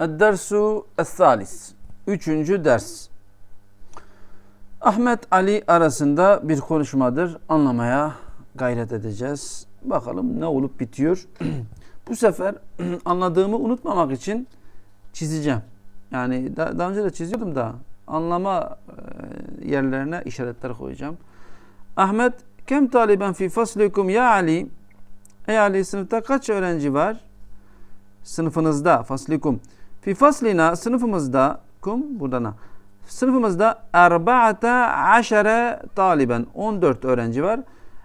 Dersu Es-Salis. Üçüncü ders. Ahmet Ali arasında bir konuşmadır. Anlamaya gayret edeceğiz. Bakalım ne olup bitiyor. Bu sefer anladığımı unutmamak için çizeceğim. Yani daha, daha önce de çiziyordum da anlama e, yerlerine işaretler koyacağım. Ahmet kem taliben fi faslikum ya Ali Ey Ali sınıfta kaç öğrenci var? Sınıfınızda faslikum. Fi faslina sınıfımızda kum buradan sınıfımızda erba'ata aşere taliben 14 öğrenci var.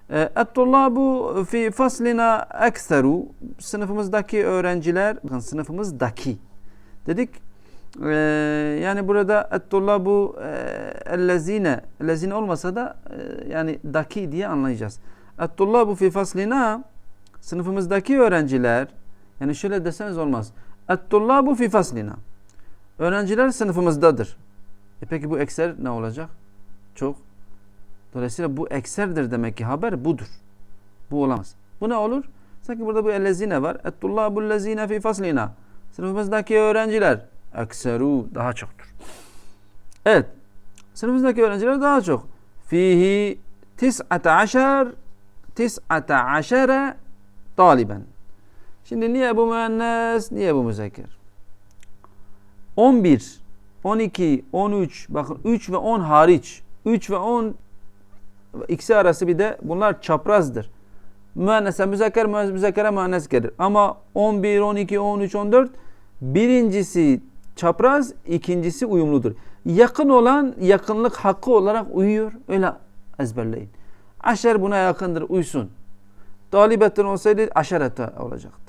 Et-tullabu fi faslina ekseru sınıfımızdaki öğrenciler bakın sınıfımızdaki dedik ee, yani burada et-tullabu ellezine ellezine olmasa da e, yani daki diye anlayacağız. Et-tullabu fi faslina sınıfımızdaki öğrenciler yani şöyle deseniz olmaz. Et-tullabu fi faslina öğrenciler sınıfımızdadır. E peki bu ekser ne olacak? Çok. Dolayısıyla bu ekserdir demek ki haber budur. Bu olamaz. Bu ne olur? Sanki burada bu ellezine var. Et-tullabu lezine fi faslina sınıfımızdaki öğrenciler ekseru daha çoktur. Evet. Sınıfımızdaki öğrenciler daha çok. Fihi tis'ate aşer tis'ate aşere taliben. Şimdi niye bu müennes, niye bu müzekker? 11, 12, 13, bakın 3 ve 10 hariç. 3 ve 10 ikisi arası bir de bunlar çaprazdır. Müennese müzekker, müzekkere müennes gelir. Ama 11, 12, 13, 14 birincisi çapraz, ikincisi uyumludur. Yakın olan yakınlık hakkı olarak uyuyor. Öyle ezberleyin. Aşer buna yakındır, uysun. Talibetten olsaydı aşerete olacaktı.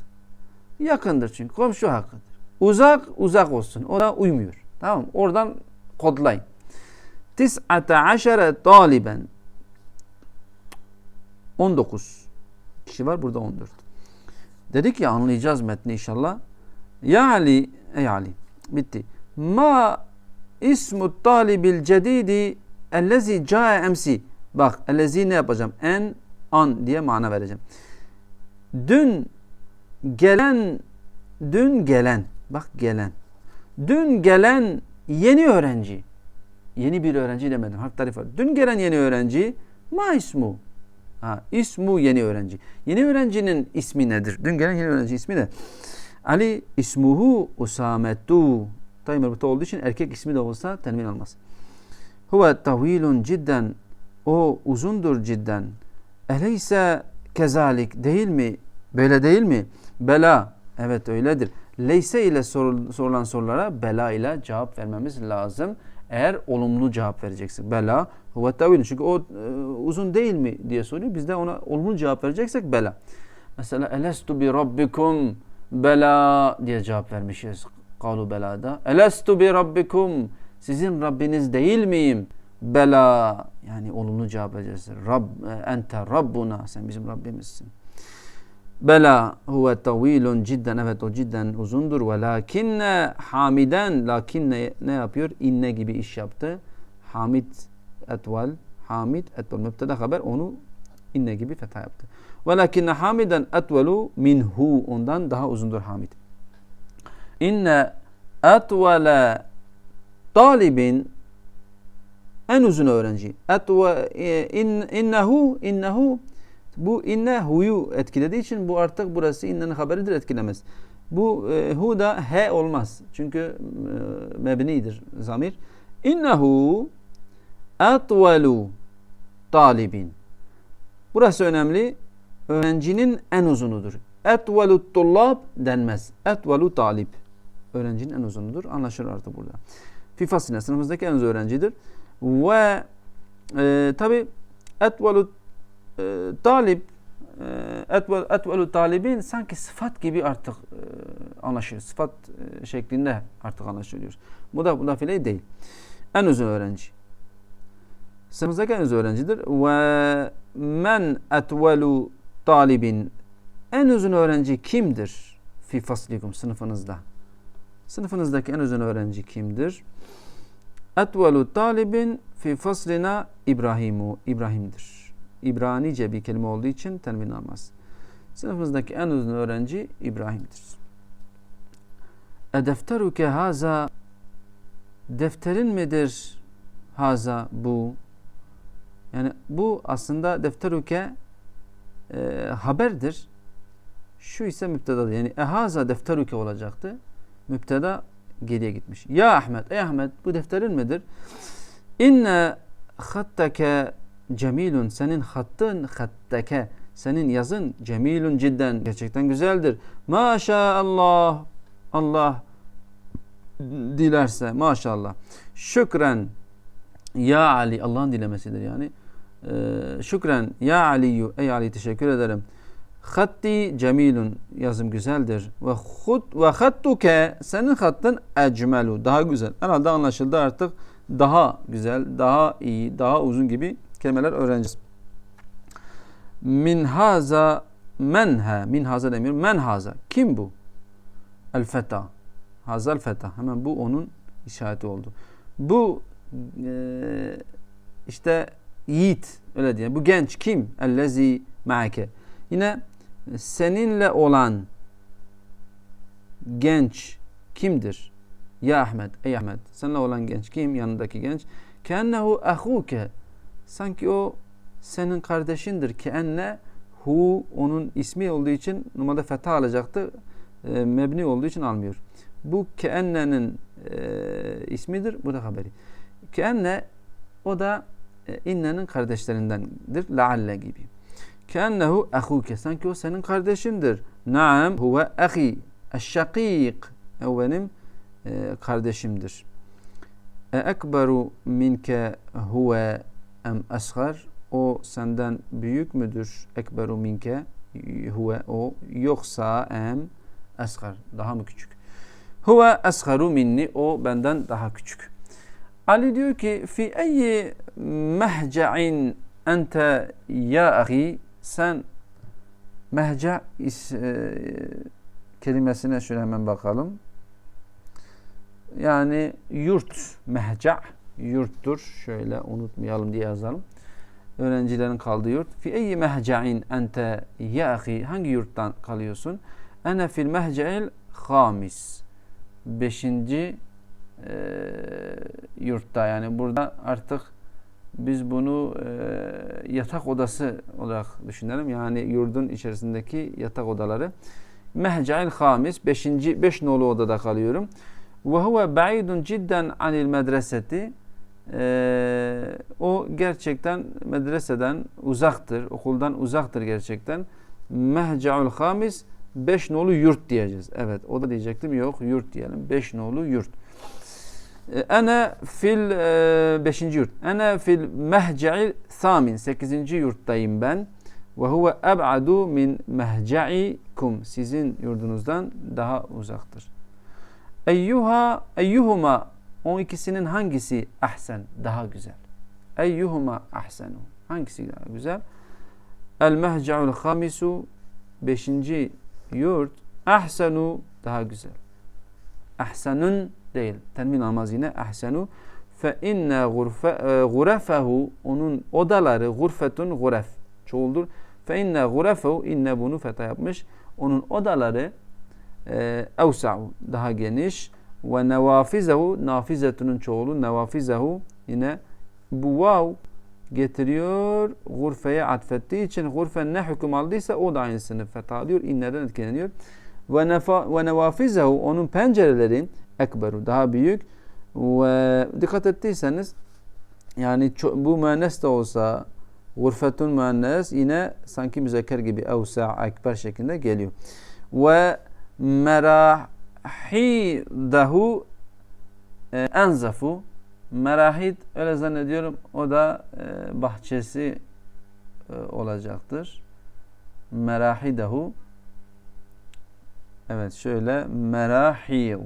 Yakındır çünkü komşu hakkıdır. Uzak uzak olsun. O da uymuyor. Tamam? Oradan kodlayın. Tis'ate aşere taliben 19 kişi var burada 14. Dedik ya anlayacağız metni inşallah. Ya Ali, ey Ali. Bitti. Ma ismu talibil cedidi ellezi cae emsi. Bak ellezi ne yapacağım? En an diye mana vereceğim. Dün gelen dün gelen bak gelen dün gelen yeni öğrenci yeni bir öğrenci demedim harf tarif. Dün gelen yeni öğrenci ma ismu ha, ismu yeni öğrenci. Yeni öğrencinin ismi nedir? Dün gelen yeni öğrenci ismi ne? Ali ismuhu Usametu. Tayyip merbuta olduğu için erkek ismi de olsa tenvin almaz. Huve tavilun cidden. O uzundur cidden. Eleyse kezalik değil mi? Böyle değil mi? Bela. Evet öyledir. Leyse ile sorulan sorulara bela ile cevap vermemiz lazım. Eğer olumlu cevap vereceksin. Bela huve tavilun. Çünkü o e, uzun değil mi diye soruyor. Biz de ona olumlu cevap vereceksek bela. Mesela elestu bi rabbikum bela diye cevap vermişiz. Kalu belada. Elestu bi rabbikum. Sizin Rabbiniz değil miyim? Bela. Yani olumlu cevap vereceğiz. Rab, ente Rabbuna. Sen bizim Rabbimizsin. Bela huve tavilun cidden. Evet o cidden uzundur. Ve lakinne hamiden. Lakinne ne yapıyor? İnne gibi iş yaptı. Hamid etval. Hamid etval. Mübteda haber onu inne gibi fetha yaptı. Velakinne hamiden etvelu minhu. Ondan daha uzundur hamid. İnne etvele talibin en uzun öğrenci. Etve in, innehu innehu bu inne hu'yu etkilediği için bu artık burası innenin haberidir etkilemez. Bu e, hu da he olmaz. Çünkü e, mebnidir zamir. İnnehu etvelu talibin. Burası önemli. Öğrencinin en uzunudur. Etvelut tullab denmez. Etvelu talib. Öğrencinin en uzunudur. Anlaşılır artık burada. Fi fasline sınıfımızdaki en uzun öğrencidir. Ve e, tabi etvelut e, talib e, etvel, etvelu talibin sanki sıfat gibi artık e. Sıfat e, şeklinde artık anlaşılıyor. Bu da mudafile değil. En uzun öğrenci. Sınıfımızdaki en uzun öğrencidir. Ve men etvelu talibin en uzun öğrenci kimdir? Fi faslikum sınıfınızda. Sınıfınızdaki en uzun öğrenci kimdir? Etvelu talibin fi faslina İbrahimu. İbrahim'dir. İbranice bir kelime olduğu için tenvin almaz. Sınıfımızdaki en uzun öğrenci İbrahim'dir. Edefteruke haza defterin midir haza bu? Yani bu aslında defteruke e, haberdir. Şu ise müptedadır. Yani ehaza defteruke olacaktı. Müpteda geriye gitmiş. Ya Ahmet, ey Ahmet bu defterin midir? İnne hattake cemilun. Senin hattın hattake. Senin yazın cemilun cidden. Gerçekten güzeldir. Maşallah. Allah dilerse maşallah. Şükren ya Ali. Allah'ın dilemesidir yani. Ee, şükren ya Aliyu. Ey Ali teşekkür ederim. Hatti cemilun yazım güzeldir. Ve hut ve hattuke senin hattın ecmelu daha güzel. Herhalde anlaşıldı artık daha güzel, daha iyi, daha uzun gibi kelimeler öğreneceğiz. Min haza men ha min haza demiyorum. Men haza. Kim bu? El feta. Hazal feta. Hemen bu onun işareti oldu. Bu e, işte yiğit öyle diye. Bu genç kim? Ellezi ma'ake. Yine seninle olan genç kimdir? Ya Ahmet, ey Ahmet. Seninle olan genç kim? Yanındaki genç. Kennehu ahuke. Sanki o senin kardeşindir. Ki enne hu onun ismi olduğu için normalde fetha alacaktı. E, mebni olduğu için almıyor. Bu keenne'nin e, ismidir. Bu da haberi. Keenne o da e, innenin kardeşlerindendir. Laalle gibi. Keennehu ahuke. Sanki o senin kardeşindir. Naam huve ahi. Eşşakik. O benim e, kardeşimdir. E ekberu minke huve em asgar. O senden büyük müdür? Ekberu minke huve o yoksa em asgar. Daha mı küçük? Huve asgaru minni. O benden daha küçük. Ali diyor ki fi eyyi mehca'in ente ya ahi sen mehca is, e, kelimesine şöyle hemen bakalım. Yani yurt mehca yurttur. Şöyle unutmayalım diye yazalım. Öğrencilerin kaldığı yurt. Fi eyyi mehca'in ente ya ahi hangi yurttan kalıyorsun? Ene fil mehca'il hamis. Beşinci e, yurtta yani burada artık biz bunu e, yatak odası olarak düşünelim. Yani yurdun içerisindeki yatak odaları. Mehcail hamis 5. 5 nolu odada kalıyorum. Ve huve ba'idun cidden anil medreseti. Ee, o gerçekten medreseden uzaktır, okuldan uzaktır gerçekten. Mehcaul hamis 5 nolu yurt diyeceğiz. Evet o da diyecektim yok yurt diyelim. 5 nolu yurt. Ene fil 5. E, yurt. Ene fil mehca'i samin. 8. yurttayım ben. Ve huve eb'adu min mehca'ikum. Sizin yurdunuzdan daha uzaktır. Eyyuha eyyuhuma o ikisinin hangisi ahsen daha güzel? Eyyuhuma ahsenu. Hangisi daha güzel? El mehca'ul hamisu 5. yurt ahsenu daha güzel. Ahsenun değil. Tenmin almaz yine. Ahsenu. Fe inne gurefehu onun odaları gurfetun guref. Çoğuldur. Fe inne gurefehu inne bunu feta yapmış. Onun odaları e, evsa'u daha geniş ve nevafizehu nafizetunun çoğulu nevafizehu yine bu vav getiriyor gurfeye atfettiği için gurfe ne hüküm aldıysa o da aynısını feta alıyor inneden etkileniyor ve, nefa, ve nevafizehu onun pencereleri ekberu daha büyük ve dikkat ettiyseniz yani bu müennes de olsa gurfetun müennes yine sanki müzekker gibi evsa ekber şeklinde geliyor. Ve merahidahu e, enzafu. Merahid öyle zannediyorum o da e, bahçesi e, olacaktır. Merahidahu. Evet şöyle merahil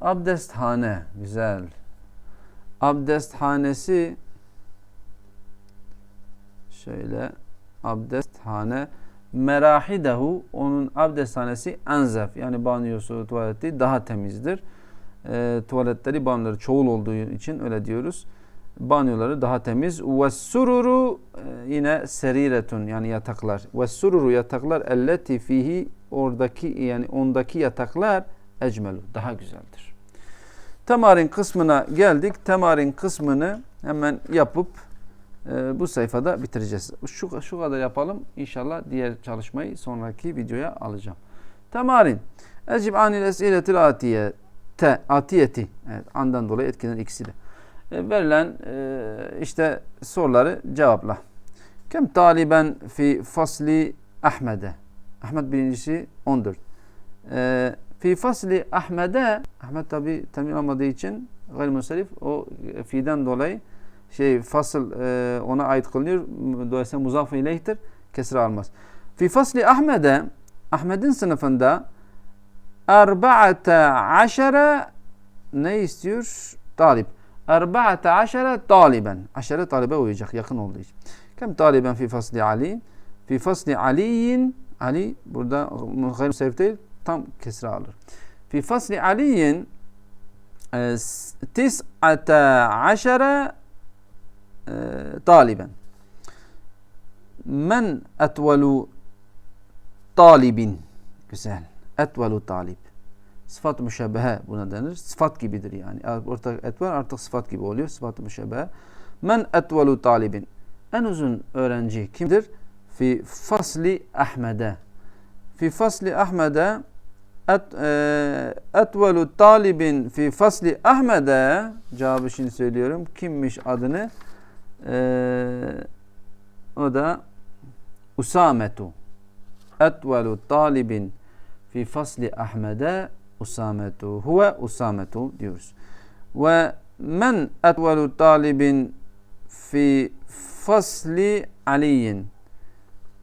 abdesthane güzel. Abdesthanesi şöyle abdesthane merahidehu onun abdesthanesi enzef yani banyosu tuvaleti daha temizdir. E, tuvaletleri banyoları çoğul olduğu için öyle diyoruz. banyoları daha temiz. Ve sururu e, yine seriretun yani yataklar. Ve sururu yataklar elleti fihi oradaki yani ondaki yataklar ecmelu daha güzeldir. Temarin kısmına geldik. Temarin kısmını hemen yapıp e, bu sayfada bitireceğiz. Şu, şu kadar yapalım. İnşallah diğer çalışmayı sonraki videoya alacağım. Temarin. Ecib anil esiletil atiye. Atiyeti. Evet, andan dolayı etkilenen ikisi de. E, verilen e, işte soruları cevapla. Kem taliben fi fasli Ahmed'e. Ahmet birincisi 14. E, fi fasli Ahmed'e Ahmet tabi temin olmadığı için gayrimusarif o fi'den dolayı şey fasıl e, ona ait kılınıyor. Dolayısıyla muzaf ileyhtir. Kesre almaz. Fi fasli Ahmed'e Ahmet'in sınıfında erba'ate aşere ne istiyor? Talip. Erba'ate aşere taliben. Aşere talibe uyacak yakın olduğu için. Kem taliben fi fasli Ali? Fi fasli Aliyin Ali burada gayr değil tam kesre alır. Fi fasli Aliyin e, tis'ate aşere taliben. Men etvelu talibin. Güzel. Etvelu talib. Sıfat müşebbehe buna denir. Sıfat gibidir yani. Ortak etvel artık sıfat gibi oluyor. Sıfat müşebbehe. Men etvelu talibin. En uzun öğrenci kimdir? Fi fasli Ahmed'e. Fi fasli Ahmed'e et, e, etvelu talibin fi fasli Ahmed'e cevabı şimdi söylüyorum. Kimmiş adını? E, o da Usametu. Etvelu talibin fi fasli Ahmed'e Usametu. Huve Usametu diyoruz. Ve men etvelu talibin fi fasli Aliyin.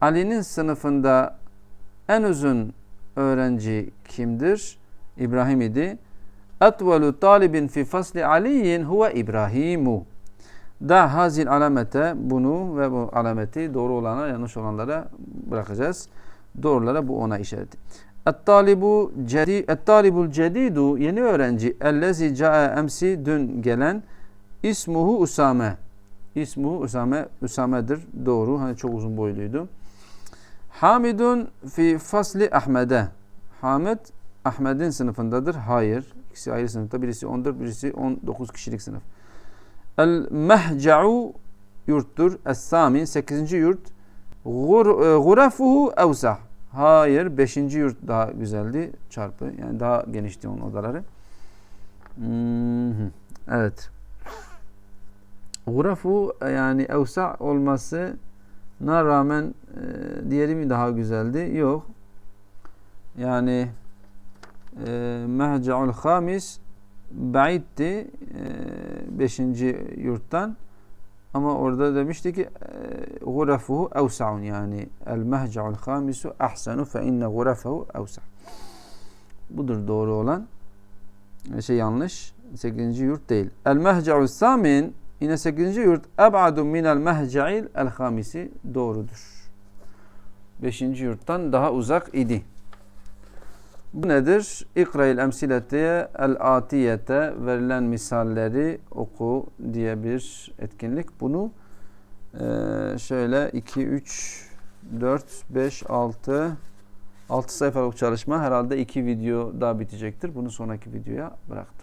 Ali'nin sınıfında en uzun öğrenci kimdir? İbrahim idi. Etvelu talibin fi fasli Aliyin huve İbrahimu. Da hazil alamete bunu ve bu alameti doğru olana yanlış olanlara bırakacağız. Doğrulara bu ona işareti. Et-talibu cedi et-talibul yeni öğrenci ellezi caa emsi dün gelen ismuhu Usame. İsmuhu Usame Usame'dir. Doğru. Hani çok uzun boyluydu. Hamidun fi fasli Ahmed'e. Hamid Ahmed'in sınıfındadır. Hayır. İkisi ayrı sınıfta. Birisi 14, birisi 19 kişilik sınıf. El mehca'u yurttur. Es-sami 8. yurt. Gurafuhu evsah. Hayır. 5. yurt daha güzeldi. Çarpı. Yani daha genişti onun odaları. Hmm, evet. Gurafu yani evsa olmasına rağmen e, diğeri mi daha güzeldi? Yok. Yani e, Mehca'ul Hamis Ba'id'ti e, beşinci yurttan ama orada demişti ki e, gurafuhu evsa'un yani el mehca'ul hamisu ahsanu fe inne gurafuhu evsa' budur doğru olan şey yanlış 8. yurt değil el mehca'ul samin yine 8. yurt eb'adu minel mehca'il el hamisi doğrudur 5. yurttan daha uzak idi bu nedir? İkra'il emsiletiye el atiyete verilen misalleri oku diye bir etkinlik. Bunu e, şöyle 2, 3, 4, 5, 6, 6 sayfalık çalışma herhalde 2 video daha bitecektir. Bunu sonraki videoya bıraktım.